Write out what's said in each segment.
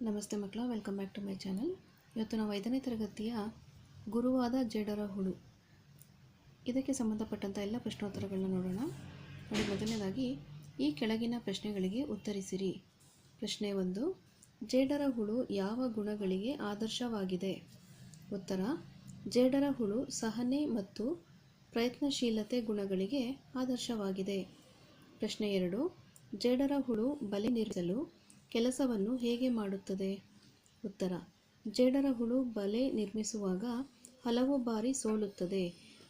ನಮಸ್ತೆ ಮಕ್ಕಳ welcome back to my channel ಇವತ್ತು ನಾವು ಐದನೇ ತರಗತಿಯ ಗುರುವಾದ ಜೇಡರ ಹುಳು. ಇದಕ್ಕೆ ಸಂಬಂಧಪಟ್ಟಂಥ ಎಲ್ಲ ಪ್ರಶ್ನೋತ್ತರಗಳನ್ನ ನೋಡೋಣ. ನೋಡಿ, ಮೊದಲನೇದಾಗಿ, ಈ ಕೆಳಗಿನ ಪ್ರಶ್ನೆಗಳಿಗೆ ಉತ್ತರಿಸಿರಿ. ಪ್ರಶ್ನೆ ಒಂದು, ಜೇಡರ ಹುಳು ಯಾವ ಗುಣಗಳಿಗೆ ಆದರ್ಶವಾಗಿದೆ? ಉತ್ತರ, ಜೇಡರ ಹುಳು ಸಹನೆ ಮತ್ತು ಪ್ರಯತ್ನಶೀಲತೆ ಗುಣಗಳಿಗೆ ಆದರ್ಶವಾಗಿದೆ. ಪ್ರಶ್ನೆ ಎರಡು, ಜೇಡರ ಹುಳು ಬಲೆ ನಿರ್ಮಿಸಲು ಕೆಲಸವನ್ನು ಹೇಗೆ ಮಾಡುತ್ತದೆ? ಉತ್ತರ. ಜೇಡರ ಹುಳು ಬಲೆ ನಿರ್ಮಿಸುವಾಗ ಹಲವು ಬಾರಿ ಸೋಲುತ್ತದೆ,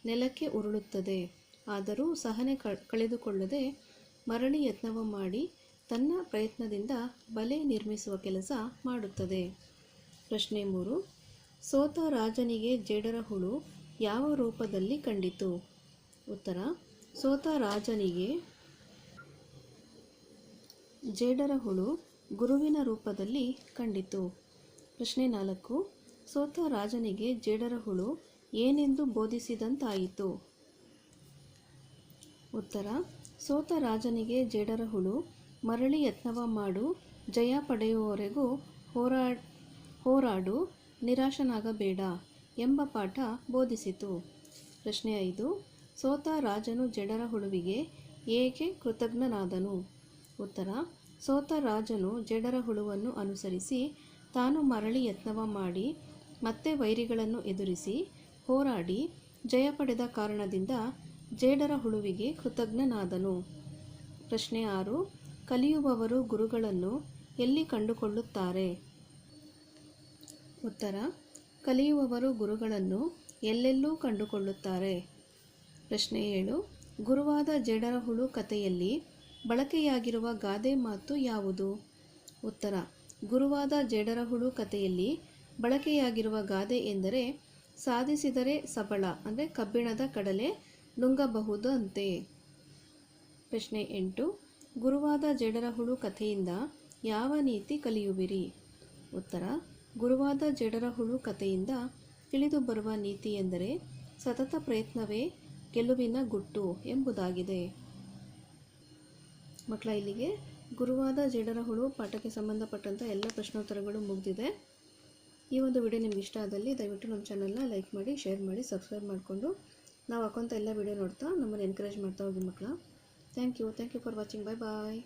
ನೆಲಕ್ಕೆ ಉರುಳುತ್ತದೆ. ಆದರೂ ಸಹನೆ ಕಳೆದುಕೊಳ್ಳದೆ ಮರಳಿ ಯತ್ನವ ಮಾಡಿ ತನ್ನ ಪ್ರಯತ್ನದಿಂದ ಬಲೆ ನಿರ್ಮಿಸುವ ಕೆಲಸ ಮಾಡುತ್ತದೆ. ಪ್ರಶ್ನೆ ಮೂರು. ಸೋತ ರಾಜನಿಗೆ ಜೇಡರ ಹುಳು ಯಾವ ರೂಪದಲ್ಲಿ ಕಂಡಿತು? ಉತ್ತರ. ಸೋತ ರಾಜನಿಗೆ ಜೇಡರ ಹುಳು ಗುರುವಿನ ರೂಪದಲ್ಲಿ ಕಂಡಿತು. ಪ್ರಶ್ನೆ ನಾಲ್ಕು. ಸೋತ ರಾಜನಿಗೆ ಜೇಡರ ಹುಳು ಏನೆಂದು ಬೋಧಿಸಿದಂತಾಯಿತು? ಉತ್ತರ. ಸೋತ ರಾಜನಿಗೆ ಜೇಡರ ಹುಳು ಮರಳಿ ಯತ್ನವ ಮಾಡು, ಜಯ ಪಡೆಯುವವರೆಗೂ ಹೋರಾ, ಹೋರಾಡು, ನಿರಾಶನಾಗಬೇಡ ಎಂಬ ಪಾಠ ಬೋಧಿಸಿತು. ಪ್ರಶ್ನೆ ಐದು. ಸೋತ ರಾಜನು ಜಡರ ಹುಳುವಿಗೆ ಏಕೆ ಕೃತಜ್ಞನಾದನು? ಉತ್ತರ. ಸೋತ ರಾಜನು ಜಡರ ಹುಳುವನ್ನು ಅನುಸರಿಸಿ ತಾನು ಮರಳಿ ಯತ್ನವ ಮಾಡಿ ಮತ್ತೆ ವೈರಿಗಳನ್ನು ಎದುರಿಸಿ ಹೋರಾಡಿ ಜಯ ಪಡೆದ ಕಾರಣದಿಂದ ಜೇಡರ ಹುಳುವಿಗೆ ಕೃತಜ್ಞನಾದನು. ಪ್ರಶ್ನೆ ಆರು, ಕಲಿಯುವವರು ಗುರುಗಳನ್ನು ಎಲ್ಲಿ ಕಂಡುಕೊಳ್ಳುತ್ತಾರೆ? ಉತ್ತರ, ಕಲಿಯುವವರು ಗುರುಗಳನ್ನು ಎಲ್ಲೆಲ್ಲೂ ಕಂಡುಕೊಳ್ಳುತ್ತಾರೆ. ಪ್ರಶ್ನೆ ಏಳು, ಗುರುವಾದ ಜೇಡರ ಹುಳು ಕಥೆಯಲ್ಲಿ ಬಳಕೆಯಾಗಿರುವ ಗಾದೆ ಮಾತು ಯಾವುದು? ಉತ್ತರ. ಗುರುವಾದ ಜೇಡರಹುಳು ಕಥೆಯಲ್ಲಿ ಬಳಕೆಯಾಗಿರುವ ಗಾದೆ ಎಂದರೆ ಸಾಧಿಸಿದರೆ ಸಬಳ, ಅಂದರೆ ಕಬ್ಬಿಣದ ಕಡಲೆ ನುಂಗಬಹುದಂತೆ. ಪ್ರಶ್ನೆ ಎಂಟು. ಗುರುವಾದ ಜಡರಹುಳು ಕಥೆಯಿಂದ ಯಾವ ನೀತಿ ಕಲಿಯುವಿರಿ? ಉತ್ತರ. ಗುರುವಾದ ಜಡರಹುಳು ಕಥೆಯಿಂದ ತಿಳಿದು ಬರುವ ನೀತಿ ಎಂದರೆ ಸತತ ಪ್ರಯತ್ನವೇ ಗೆಲುವಿನ ಗುಟ್ಟು ಎಂಬುದಾಗಿದೆ. ಮಕ್ಕಳ ಇಲ್ಲಿಗೆ. ಗುರುವಾದ ಜೇಡರ ಹುಳು ಪಾಠಕ್ಕೆ ಸಂಬಂಧಪಟ್ಟಂಥ ಎಲ್ಲ ಪ್ರಶ್ನೋತ್ತರಗಳು ಮುಗಿದಿದೆ. ಈ ಒಂದು ವಿಡಿಯೋ ನಿಮ್ಗೆ ಇಷ್ಟ ಆದಲ್ಲಿ ದಯವಿಟ್ಟು ನಮ್ಮ ಚಾನಲ್ನ ಲೈಕ್ ಮಾಡಿ ಶೇರ್ ಮಾಡಿ ಸಬ್ಸ್ಕ್ರೈಬ್ ಮಾಡಿಕೊಂಡು ನಾವು ಹಾಕೋಂಥ ಎಲ್ಲ ವಿಡಿಯೋ ನೋಡ್ತಾ ನಮ್ಮನ್ನು ಎನ್ಕರೇಜ್ ಮಾಡ್ತಾ ಹೋಗಿ ಮಕ್ಕಳ. Thank you thank you for watching bye bye